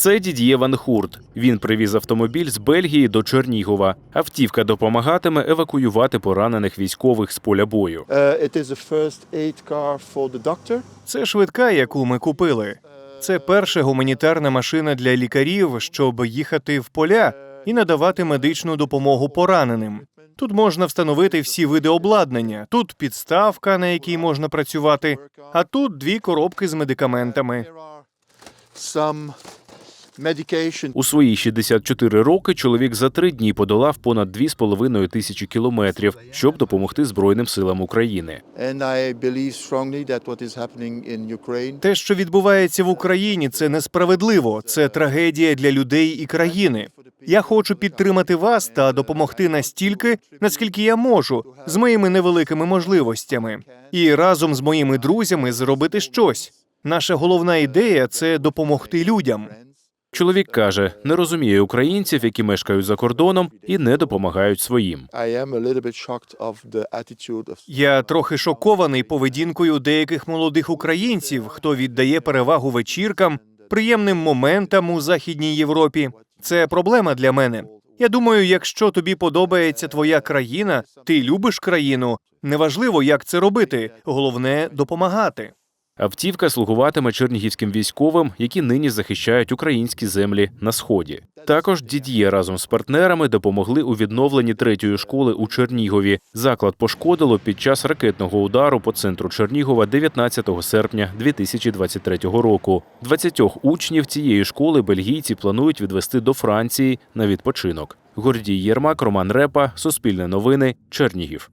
Це Дід'є Ван Хурт. Він привіз автомобіль з Бельгії до Чернігова. Автівка допомагатиме евакуювати поранених військових з поля бою. Doctor. Це швидка, яку ми купили. Це перша гуманітарна машина для лікарів, щоб їхати в поля і надавати медичну допомогу пораненим. Тут можна встановити всі види обладнання. Тут підставка, на якій можна працювати, а тут дві коробки з медикаментами. Some. У свої 64 роки чоловік за три дні подолав понад 2,5 тисячі кілометрів, щоб допомогти Збройним силам України. And I believe strongly that what is happening in Ukraine Те, що відбувається в Україні, це несправедливо. Це трагедія для людей і країни. Я хочу підтримати вас та допомогти настільки, наскільки я можу, з моїми невеликими можливостями, і разом з моїми друзями зробити щось. Наша головна ідея це допомогти людям. Чоловік каже, не розуміє українців, які мешкають за кордоном і не допомагають своїм. Я трохи шокований поведінкою деяких молодих українців, хто віддає перевагу вечіркам, приємним моментам у західній Європі. Це проблема для мене. Я думаю, якщо тобі подобається твоя країна, ти любиш країну. Неважливо, як це робити. Головне допомагати. Автівка слугуватиме чернігівським військовим, які нині захищають українські землі на сході. Також Дід'є разом з партнерами допомогли у відновленні третьої школи у Чернігові. Заклад пошкодило під час ракетного удару по центру Чернігова 19 серпня 2023 року. 20 учнів цієї школи бельгійці планують відвести до Франції на відпочинок. Гордій Єрмак, Роман Репа, Суспільне новини, Чернігів.